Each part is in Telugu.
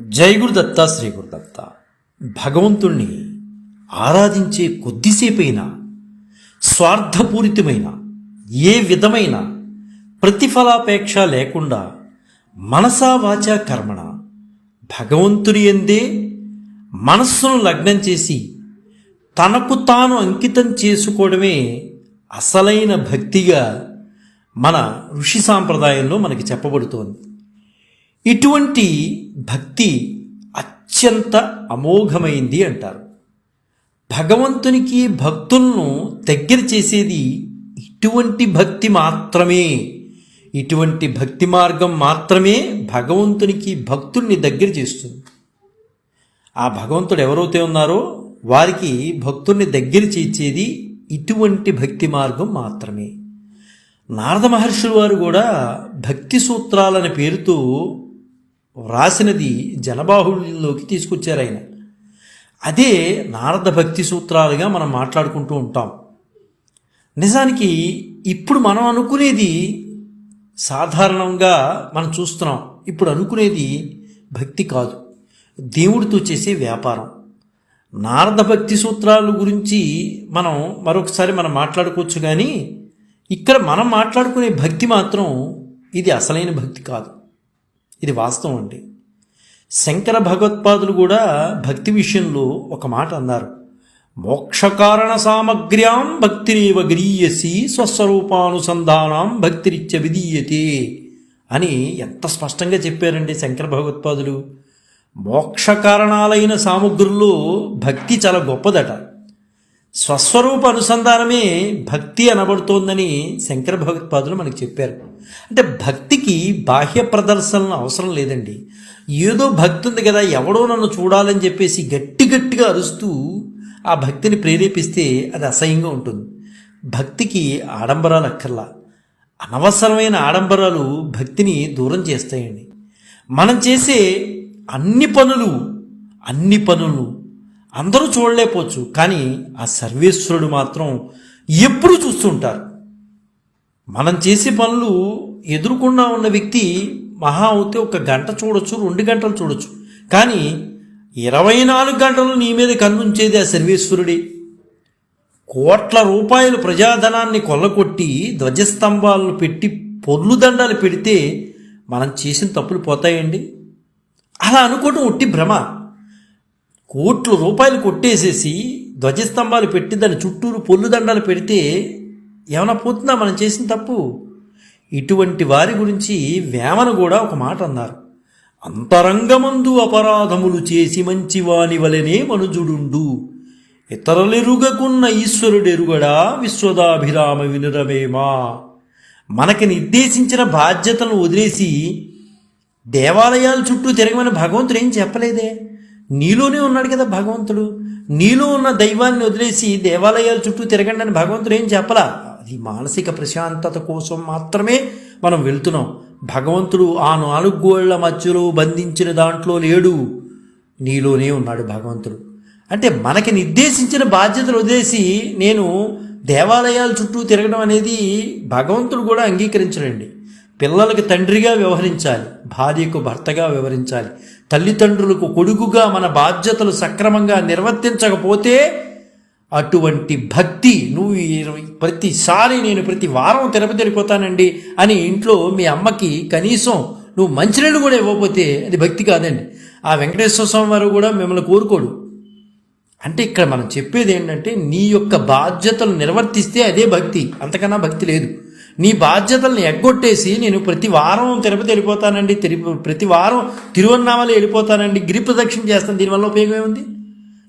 జై గురుదత్త శ్రీ గురుదత్త భగవంతుణ్ణి ఆరాధించే కొద్దిసేపైనా స్వార్థపూరితమైన ఏ విధమైన ప్రతిఫలాపేక్ష లేకుండా మనసా వాచా కర్మణ భగవంతుని ఎందే మనస్సును లగ్నం చేసి తనకు తాను అంకితం చేసుకోవడమే అసలైన భక్తిగా మన ఋషి సాంప్రదాయంలో మనకి చెప్పబడుతోంది. ఇటువంటి భక్తి అత్యంత అమోఘమైంది అంటారు. భగవంతునికి భక్తులను దగ్గర చేసేది ఇటువంటి భక్తి మాత్రమే. ఇటువంటి భక్తి మార్గం మాత్రమే భగవంతునికి భక్తుల్ని దగ్గర చేస్తుంది. ఆ భగవంతుడు ఎవరైతే ఉన్నారో వారికి భక్తుల్ని దగ్గర చేర్చేది ఇటువంటి భక్తి మార్గం మాత్రమే. నారద మహర్షులు వారు కూడా భక్తి సూత్రాలనే పేరుతో వ్రాసినది జనబాహుళ్యంలోకి తీసుకొచ్చారు ఆయన. అదే నారద భక్తి సూత్రాలుగా మనం మాట్లాడుకుంటూ ఉంటాం. నిజానికి ఇప్పుడు మనం అనుకునేది సాధారణంగా మనం చూస్తున్నాం. ఇప్పుడు అనుకునేది భక్తి కాదు. దేవుడితో చేసే వ్యాపారం. నారద భక్తి సూత్రాల గురించి మనం మరొకసారి మనం మాట్లాడుకోవచ్చు కానీ ఇక్కడ మనం మాట్లాడుకునే భక్తి మాత్రం ఇది అసలైన భక్తి కాదు. ఇది వాస్తవం అండి. శంకర భగవత్పాదులు కూడా భక్తి విషయంలో ఒక మాట అన్నారు. మోక్షకారణ సామగ్ర్యాం భక్తిరేవ గరీయసి స్వస్వరూపానుసంధానం భక్తిరిత్య విధీయతే అని ఎంత స్పష్టంగా చెప్పారండి శంకర భగవత్పాదులు. మోక్ష కారణాలైన సామగ్రుల్లో భక్తి చాలా గొప్పదట. స్వస్వరూప అనుసంధానమే భక్తి అనబడుతోందని శంకర భగవత్పాదులు మనకు చెప్పారు. అంటే భక్తికి బాహ్య ప్రదర్శనలు అవసరం లేదండి. ఏదో భక్తి ఉంది కదా ఎవడో నన్ను చూడాలని చెప్పేసి గట్టి గట్టిగా అరుస్తూ ఆ భక్తిని ప్రేరేపిస్తే అది అసహ్యంగా ఉంటుంది. భక్తికి ఆడంబరాలు అక్కర్లా. అనవసరమైన ఆడంబరాలు భక్తిని దూరం చేస్తాయండి. మనం చేసే అన్ని పనులు అన్ని పనులు అందరూ చూడలేకపోవచ్చు కానీ ఆ సర్వేశ్వరుడు మాత్రం ఎప్పుడు చూస్తుంటారు మనం చేసే పనులు ఎదురుకుండా ఉన్న వ్యక్తి మహా అవుతే ఒక గంట చూడొచ్చు రెండు గంటలు చూడొచ్చు. కానీ ఇరవై నాలుగు గంటలు నీ మీద కన్నుంచేది ఆ సర్వేశ్వరుడే. కోట్ల రూపాయలు ప్రజాధనాన్ని కొల్లకొట్టి ధ్వజస్తంభాలను పెట్టి పొర్లు దండాలు పెడితే మనం చేసిన తప్పులు పోతాయండి? అలా అనుకోవటం ఒట్టి భ్రమ. కోట్ల రూపాయలు కొట్టేసేసి ధ్వజస్తంభాలు పెట్టి దాని చుట్టూరు పొల్లుదండాలు పెడితే ఏమైనా పోతుందా? మనం చేసిన తప్పు. ఇటువంటి వారి గురించి వేమన కూడా ఒక మాట అన్నారు. అంతరంగమందు అపరాధములు చేసి మంచివాని వలనే మనుజుడుండు. ఇతరులెరుగకున్న ఈశ్వరుడెరుగడా? విశ్వదాభిరామ వినురవేమా? మనకి నిర్దేశించిన బాధ్యతలను వదిలేసి దేవాలయాల చుట్టూ తిరగమని భగవంతుడు ఏం చెప్పలేదే? నీలోనే ఉన్నాడు కదా భగవంతుడు. నీలో ఉన్న దైవాన్ని వదిలేసి దేవాలయాల చుట్టూ తిరగండి అని భగవంతుడు ఏం చెప్పలా? అది మానసిక ప్రశాంతత కోసం మాత్రమే మనం వెళ్తున్నాం. భగవంతుడు ఆ నాలుగు గోళ్ళ మధ్యలో బంధించిన దాంట్లో లేడు. నీలోనే ఉన్నాడు భగవంతుడు. అంటే మనకి నిర్దేశించిన బాధ్యతలు వదిలేసి నేను దేవాలయాల చుట్టూ తిరగడం అనేది భగవంతుడు కూడా అంగీకరించడండి. పిల్లలకు తండ్రిగా వ్యవహరించాలి భార్యకు భర్తగా వ్యవహరించాలి. తల్లిదండ్రులకు కొడుకుగా మన బాధ్యతలు సక్రమంగా నిర్వర్తించకపోతే అటువంటి భక్తి నువ్వు ప్రతిసారి నేను ప్రతి వారం తిరుపతి వెళ్ళిపోతానండి అని ఇంట్లో మీ అమ్మకి కనీసం నువ్వు మంచినీళ్ళు కూడా ఇవ్వకపోతే అది భక్తి కాదండి. ఆ వెంకటేశ్వర స్వామి వారు కూడా మిమ్మల్ని కోరుకోడు. అంటే ఇక్కడ మనం చెప్పేది ఏంటంటే నీ యొక్క బాధ్యతలు నిర్వర్తిస్తే అదే భక్తి అంతకన్నా భక్తి లేదు. నీ బాధ్యతలను ఎగ్గొట్టేసి నేను ప్రతి వారం తిరుపతి వెళ్ళిపోతానండి. తిరు ప్రతి వారం తిరువన్నామలై వెళ్ళిపోతానండి. గిరి ప్రదక్షిణ చేస్తాను. దీనివల్ల ఉపయోగం ఏముంది?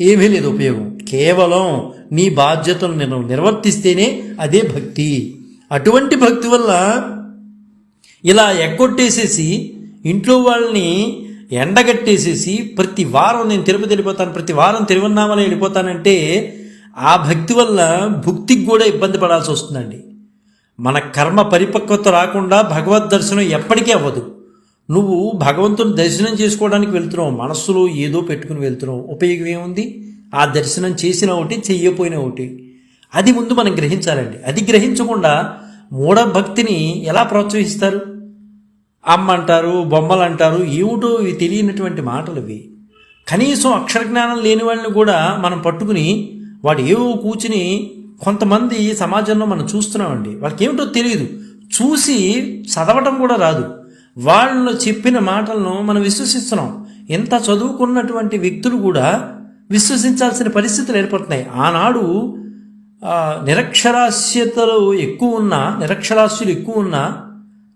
ఏమీ లేదు ఉపయోగం. కేవలం నీ బాధ్యతలు నేను నిర్వర్తిస్తేనే అదే భక్తి. అటువంటి భక్తి వల్ల ఇలా ఎగ్గొట్టేసేసి ఇంట్లో వాళ్ళని ఎండగట్టేసేసి ప్రతి వారం నేను తిరుపతి వెళ్ళిపోతాను ప్రతి వారం తిరువన్నామలై వెళ్ళిపోతానంటే ఆ భక్తి వల్ల భుక్తికి కూడా ఇబ్బంది పడాల్సి వస్తుందండి. మన కర్మ పరిపక్వత రాకుండా భగవద్ దర్శనం ఎప్పటికీ అవ్వదు. నువ్వు భగవంతుని దర్శనం చేసుకోవడానికి వెళ్తున్నావు. మనస్సులో ఏదో పెట్టుకుని వెళ్తున్నావు. ఉపయోగం ఏముంది? ఆ దర్శనం చేసిన ఒకటి చెయ్యపోయిన ఒకటి. అది ముందు మనం గ్రహించాలండి. అది గ్రహించకుండా మూఢభక్తిని ఎలా ప్రోత్సహిస్తారు? అమ్మ అంటారు బొమ్మలు అంటారు ఏమిటో ఇవి తెలియనటువంటి మాటలు ఇవి. కనీసం అక్షర జ్ఞానం లేని వాళ్ళని కూడా మనం పట్టుకుని వాడు ఏవో కూర్చుని కొంతమంది సమాజంలో మనం చూస్తున్నామండి. వాళ్ళకి ఏమిటో తెలియదు చూసి చదవటం కూడా రాదు. వాళ్ళు చెప్పిన మాటలను మనం విశ్వసిస్తున్నాం. ఎంత చదువుకున్నటువంటి వ్యక్తులు కూడా విశ్వసించాల్సిన పరిస్థితులు ఏర్పడుతున్నాయి. ఆనాడు నిరక్షరాస్యతలు ఎక్కువ ఉన్న నిరక్షరాస్యులు ఎక్కువ ఉన్న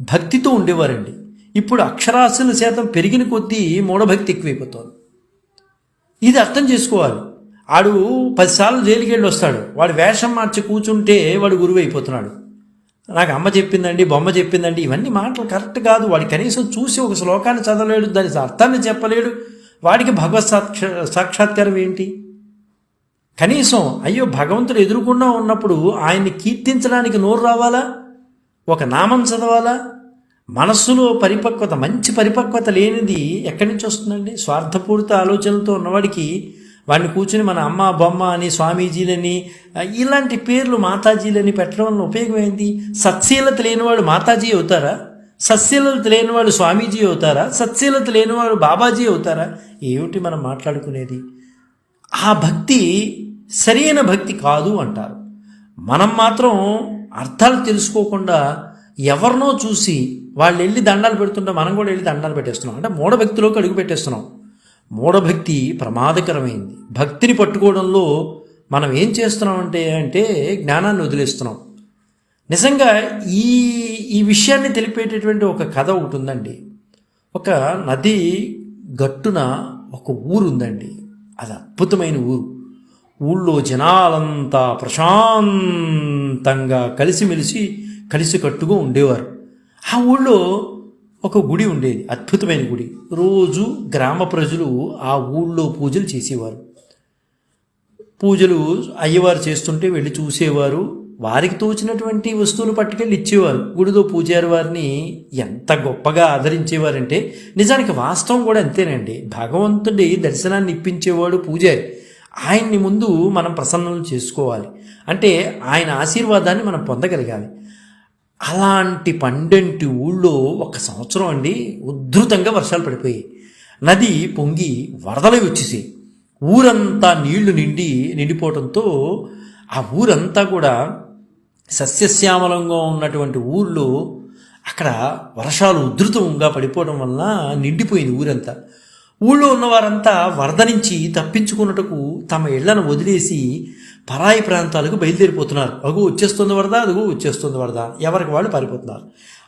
భక్తితో ఉండేవారండి. ఇప్పుడు అక్షరాస్యుల శాతం పెరిగిన కొద్దీ మూఢభక్తి ఎక్కువైపోతుంది. ఇది అర్థం చేసుకోవాలి. ఆడు పదిసార్లు జైలుకి వెళ్ళి వస్తాడు వాడు వేషం మార్చి కూర్చుంటే వాడు గురువు అయిపోతున్నాడు నాకు అమ్మ చెప్పిందండి బొమ్మ చెప్పిందండి ఇవన్నీ మాటలు కరెక్ట్ కాదు. వాడు కనీసం చూసి ఒక శ్లోకాన్ని చదవలేడు దాని అర్థాన్ని చెప్పలేడు. వాడికి భగవత్ సాక్ష సాక్షాత్కారం ఏంటి? కనీసం అయ్యో భగవంతుడు ఎదురుకుండా ఉన్నప్పుడు ఆయన్ని కీర్తించడానికి నోరు రావాలా? ఒక నామం చదవాలా? మనస్సులో పరిపక్వత మంచి పరిపక్వత లేనిది ఎక్కడి నుంచి వస్తుందండి? స్వార్థపూరిత ఆలోచనలతో ఉన్నవాడికి వాడిని కూర్చుని మన అమ్మ బొమ్మ అని స్వామీజీలని ఇలాంటి పేర్లు మాతాజీలని పెట్టడం వల్ల ఉపయోగం ఏంటి? సత్శీలత లేనివాడు మాతాజీ అవుతారా? సత్శీలత లేనివాడు స్వామీజీ అవుతారా? సత్శీలత లేనివాడు బాబాజీ అవుతారా? ఏమిటి మనం మాట్లాడుకునేది? ఆ భక్తి సరైన భక్తి కాదు అంటారు. మనం మాత్రం అర్థాలు తెలుసుకోకుండా ఎవరినో చూసి వాళ్ళు వెళ్ళి దండాలు పెడుతుంటే మనం కూడా వెళ్ళి దండాలు పెట్టేస్తున్నాం. అంటే మూఢభక్తిలోకి అడుగు పెట్టేస్తున్నాం. మూఢభక్తి ప్రమాదకరమైంది. భక్తిని పట్టుకోవడంలో మనం ఏం చేస్తున్నామంటే అంటే జ్ఞానాన్ని వదిలేస్తున్నాం. నిజంగా ఈ ఈ విషయాన్ని తెలిపేటటువంటి ఒక కథ ఒకటి ఉందండి. ఒక నది గట్టున ఒక ఊరు ఉందండి. అది అద్భుతమైన ఊరు. ఊళ్ళో జనాలంతా ప్రశాంతంగా కలిసిమెలిసి కలిసికట్టుగా ఉండేవారు. ఆ ఊళ్ళో ఒక గుడి ఉండేది అద్భుతమైన గుడి. రోజు గ్రామ ప్రజలు ఆ ఊళ్ళో పూజలు చేసేవారు. పూజలు అయ్యవారు చేస్తుంటే వెళ్ళి చూసేవారు. వారికి తోచినటువంటి వస్తువులు పట్టుకెళ్ళి ఇచ్చేవారు. గుడిలో పూజారి వారిని ఎంత గొప్పగా ఆదరించేవారంటే నిజానికి వాస్తవం కూడా అంతేనండి. భగవంతుడి దర్శనాన్ని ఇప్పించేవాడు పూజారి. ఆయన్ని ముందు మనం ప్రసన్నం చేసుకోవాలి. అంటే ఆయన ఆశీర్వాదాన్ని మనం పొందగలగాలి. అలాంటి పండంటి ఊళ్ళో ఒక సంవత్సరం అండి ఉద్ధృతంగా వర్షాలు పడిపోయాయి. నది పొంగి వరదలై వచ్చేసాయి. ఊరంతా నీళ్ళు నిండి నిండిపోవడంతో ఆ ఊరంతా కూడా సస్యశ్యామలంగా ఉన్నటువంటి ఊర్లో అక్కడ వర్షాలు ఉధృతంగా పడిపోవడం వలన నిండిపోయింది ఊరంతా. ఊళ్ళో ఉన్నవారంతా వరద నుంచి తప్పించుకున్నటకు తమ ఇళ్ళను వదిలేసి పరాయి ప్రాంతాలకు బయలుదేరిపోతున్నారు. అగు వచ్చేస్తుంది వరద అదుగు వచ్చేస్తుంది వరద? ఎవరికి వాళ్ళు పారిపోతున్నారు.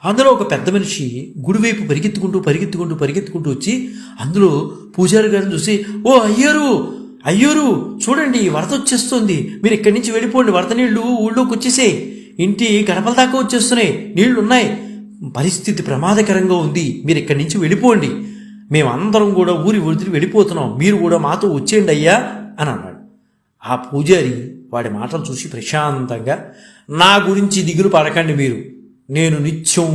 అందులో ఒక పెద్ద మనిషి గుడివైపు పరిగెత్తుకుంటూ పరిగెత్తుకుంటూ పరిగెత్తుకుంటూ వచ్చి అందులో పూజారి గారిని చూసి ఓ అయ్యారు అయ్యూరు చూడండి వరద వచ్చేస్తుంది. మీరు ఇక్కడి నుంచి వెళ్ళిపోండి. వరద నీళ్ళు ఊళ్ళోకి వచ్చేసాయి. ఇంటి గడపల దాకా వచ్చేస్తున్నాయి. నీళ్ళు ఉన్నాయి. పరిస్థితి ప్రమాదకరంగా ఉంది. మీరు ఇక్కడి నుంచి వెళ్ళిపోండి. మేమందరం కూడా ఊరి వదిలి వెళ్ళిపోతున్నాం. మీరు కూడా మాతో వచ్చేయండి అయ్యా అని అన్నాడు. ఆ పూజారి వాడి మాటలు చూసి ప్రశాంతంగా నా గురించి దిగులు పడకండి మీరు. నేను నిత్యం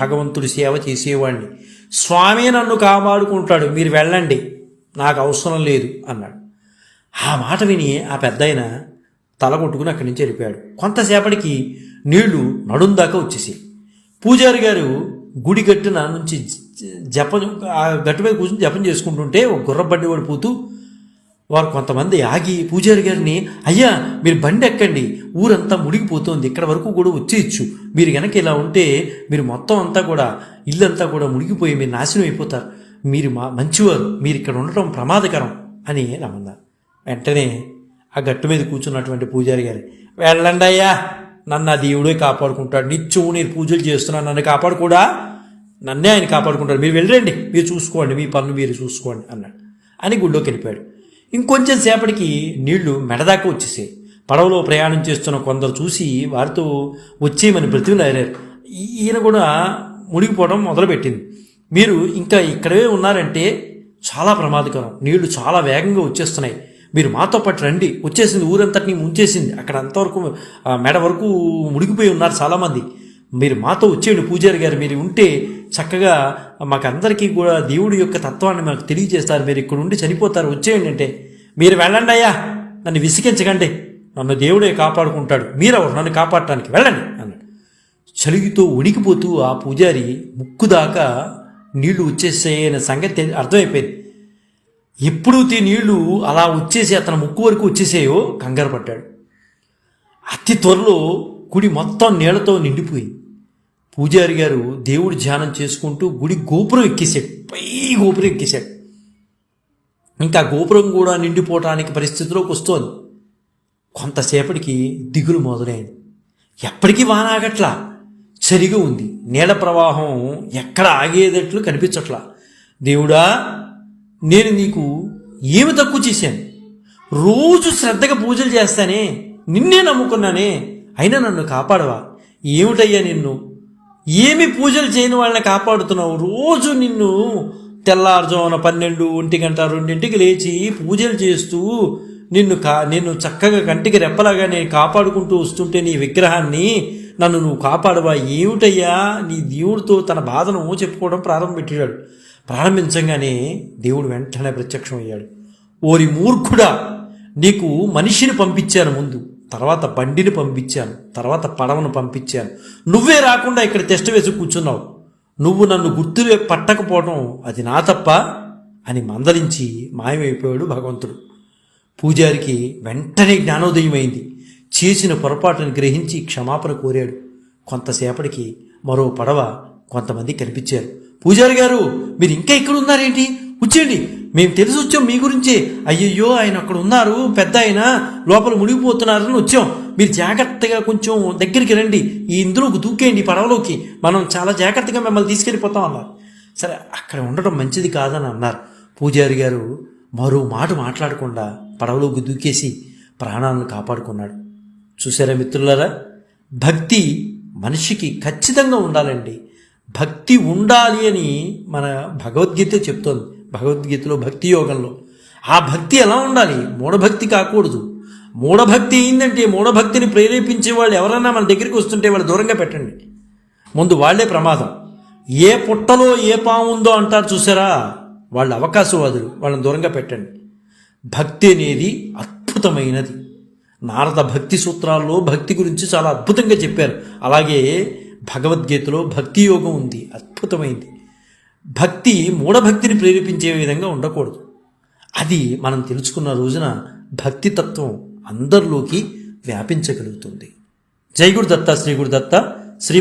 భగవంతుడి సేవ చేసేవాడిని స్వామి నన్ను కాపాడుకుంటాడు. మీరు వెళ్ళండి. నాకు అవసరం లేదు అన్నాడు. ఆ మాట విని ఆ పెద్దయిన తల కొట్టుకుని అక్కడి నుంచి వెళ్ళిపోయాడు. కొంతసేపటికి నీళ్ళు నడుం దాకా వచ్చేసాయి. పూజారి గారు గుడి గట్టున నుంచి జపం ఆ గట్టు మీద కూర్చొని జపం చేసుకుంటుంటే ఒక గుర్రబండి వాడు పోతూ వారు కొంతమంది ఆగి పూజారి గారిని అయ్యా మీరు బండి ఎక్కండి ఊరంతా మునిగిపోతుంది ఇక్కడ వరకు కూడా వచ్చేయచ్చు. మీరు వెనక ఇలా ఉంటే మీరు మొత్తం అంతా కూడా ఇల్లంతా కూడా మునిగిపోయి మీరు నాశనం అయిపోతారు. మీరు మా మంచివారు మీరు ఇక్కడ ఉండటం ప్రమాదకరం అని రమ్మన్నారు వెంటనే ఆ గట్టు మీద కూర్చున్నటువంటి పూజారి గారు వెళ్ళండి అయ్యా నన్ను ఆ దేవుడే కాపాడుకుంటాడు. నిత్యము నేను పూజలు చేస్తున్నాను నన్ను కాపాడుకోడా? నన్నే ఆయన కాపాడుకుంటాడు. మీరు వెళ్ళండి మీరు చూసుకోండి మీ పనులు మీరు చూసుకోండి అన్నాడు. అని గుళ్ళోకి వెళ్ళిపోయాడు. ఇంకొంచెం సేపటికి నీళ్ళు మెడదాకా వచ్చేసాయి. పడవలో ప్రయాణం చేస్తున్న కొందరు చూసి వారితో వచ్చేయమని బ్రతిమలారారు ఈయన కూడా మునిగిపోవడం మొదలుపెట్టింది. మీరు ఇంకా ఇక్కడే ఉన్నారంటే చాలా ప్రమాదకరం. నీళ్ళు చాలా వేగంగా వచ్చేస్తున్నాయి. మీరు మాతో పాటు రండి. వచ్చేసింది ఊరంతటిని ముంచేసింది. అక్కడ అంతవరకు మెడ వరకు మునిగిపోయి ఉన్నారు చాలామంది. మీరు మాతో వచ్చేయండి పూజారి గారు మీరు ఉంటే చక్కగా మాకందరికీ కూడా దేవుడి యొక్క తత్వాన్ని మాకు తెలియజేస్తారు. మీరు ఇక్కడ ఉండి చనిపోతారు వచ్చేయండి అంటే. మీరు వెళ్ళండి అయ్యా నన్ను విసిగించకండి. నన్ను దేవుడే కాపాడుకుంటాడు. మీరెవరు? నన్ను కాపాడటానికి వెళ్ళండి అన్నాడు. చలిగితో ఉనికిపోతూ ఆ పూజారి ముక్కు దాకా నీళ్ళు వచ్చేసాయనే సంగతి అర్థమైపోయింది. ఎప్పుడైతే నీళ్ళు అలా వచ్చేసి అతని ముక్కు వరకు వచ్చేసేయో కంగారు పడ్డాడు. అతి త్వరలో గుడి మొత్తం నీళ్ళతో నిండిపోయింది. పూజారి గారు దేవుడు ధ్యానం చేసుకుంటూ గుడి గోపురం ఎక్కేశాడు. పై గోపురం ఎక్కేశాడు. ఇంకా గోపురం కూడా నిండిపోవటానికి పరిస్థితిలోకి వస్తోంది. కొంతసేపటికి దిగులు మొదలైంది. ఎప్పటికీ వాన ఆగట్లా. సరిగా ఉంది. నీళ్ళ ప్రవాహం ఎక్కడ ఆగేదట్లు కనిపించట్లా. దేవుడా నేను నీకు ఏమి తక్కువ చేశాను? రోజు శ్రద్ధగా పూజలు చేస్తానే. నిన్నే నమ్ముకున్నానే. అయినా నన్ను కాపాడవా? ఏమిటయ్యా నిన్ను? ఏమి పూజలు చేయని వాళ్ళని కాపాడుతున్నావు? రోజు నిన్ను తెల్లారుజామున పన్నెండు ఒంటి గంట రెండింటికి లేచి పూజలు చేస్తూ నిన్ను కా నిన్ను చక్కగా కంటికి రెప్పలాగా నేను కాపాడుకుంటూ వస్తుంటే నీ విగ్రహాన్ని నన్ను నువ్వు కాపాడవా? ఏమిటయ్యా? నీ దేవుడితో తన బాధను చెప్పుకోవడం ప్రారంభపెట్టాడు ప్రారంభించగానే దేవుడు వెంటనే ప్రత్యక్షం అయ్యాడు ఓరి మూర్ఖుడా నీకు మనిషిని పంపించాను ముందు. తర్వాత బండిని పంపించాను తర్వాత పడవను పంపించాను. నువ్వే రాకుండా ఇక్కడ టెస్ట్ వేసి కూర్చున్నావు. నువ్వు నన్ను గుర్తు పట్టకపోవడం అది నా తప్ప అని మందలించి మాయమైపోయాడు భగవంతుడు. పూజారికి వెంటనే జ్ఞానోదయం అయింది చేసిన పొరపాటును గ్రహించి క్షమాపణ కోరాడు. కొంతసేపటికి మరో పడవ కొంతమంది కనిపించారు. పూజారి గారు మీరు ఇంకా ఇక్కడ ఉన్నారేంటి వచ్చేయండి మేము తెలిసి వచ్చాం మీ గురించి. అయ్యయ్యో ఆయన అక్కడ ఉన్నారు పెద్ద ఆయన లోపల మునిగిపోతున్నారని వచ్చాం. మీరు జాగ్రత్తగా కొంచెం దగ్గరికి రండి. ఈ ఇందులోకి దూకేయండి పడవలోకి. మనం చాలా జాగ్రత్తగా మిమ్మల్ని తీసుకెళ్ళిపోతాం అన్నారు. సరే అక్కడ ఉండడం మంచిది కాదని అన్నారు. పూజారి గారు మరో మాట మాట్లాడకుండా పడవలోకి దూకేసి ప్రాణాలను కాపాడుకున్నాడు. చూసారా మిత్రులారా? భక్తి మనిషికి ఖచ్చితంగా ఉండాలండి. భక్తి ఉండాలి అని మన భగవద్గీత చెప్తోంది. భగవద్గీతలో భక్తి యోగంలో. ఆ భక్తి ఎలా ఉండాలి? మూఢభక్తి కాకూడదు. మూఢభక్తి అయిందంటే మూఢభక్తిని ప్రేరేపించే వాళ్ళు ఎవరైనా మన దగ్గరికి వస్తుంటే వాళ్ళు దూరంగా పెట్టండి. ముందు వాళ్ళే ప్రమాదం. ఏ పుట్టలో ఏ పాము ఉందో అంటారు చూసారా? వాళ్ళ అవకాశవాదులు. వాళ్ళని దూరంగా పెట్టండి. భక్తి అనేది అద్భుతమైనది. నారద భక్తి సూత్రాల్లో భక్తి గురించి చాలా అద్భుతంగా చెప్పారు. అలాగే భగవద్గీతలో భక్తి యోగం ఉంది. అద్భుతమైంది. భక్తి మూఢభక్తిని ప్రేరేపించే విధంగా ఉండకూడదు. అది మనం తెలుసుకున్న రోజున భక్తి తత్వం అందరిలోకి వ్యాపించగలుగుతుంది. జై గురుదత్త శ్రీ గురుదత్త శ్రీ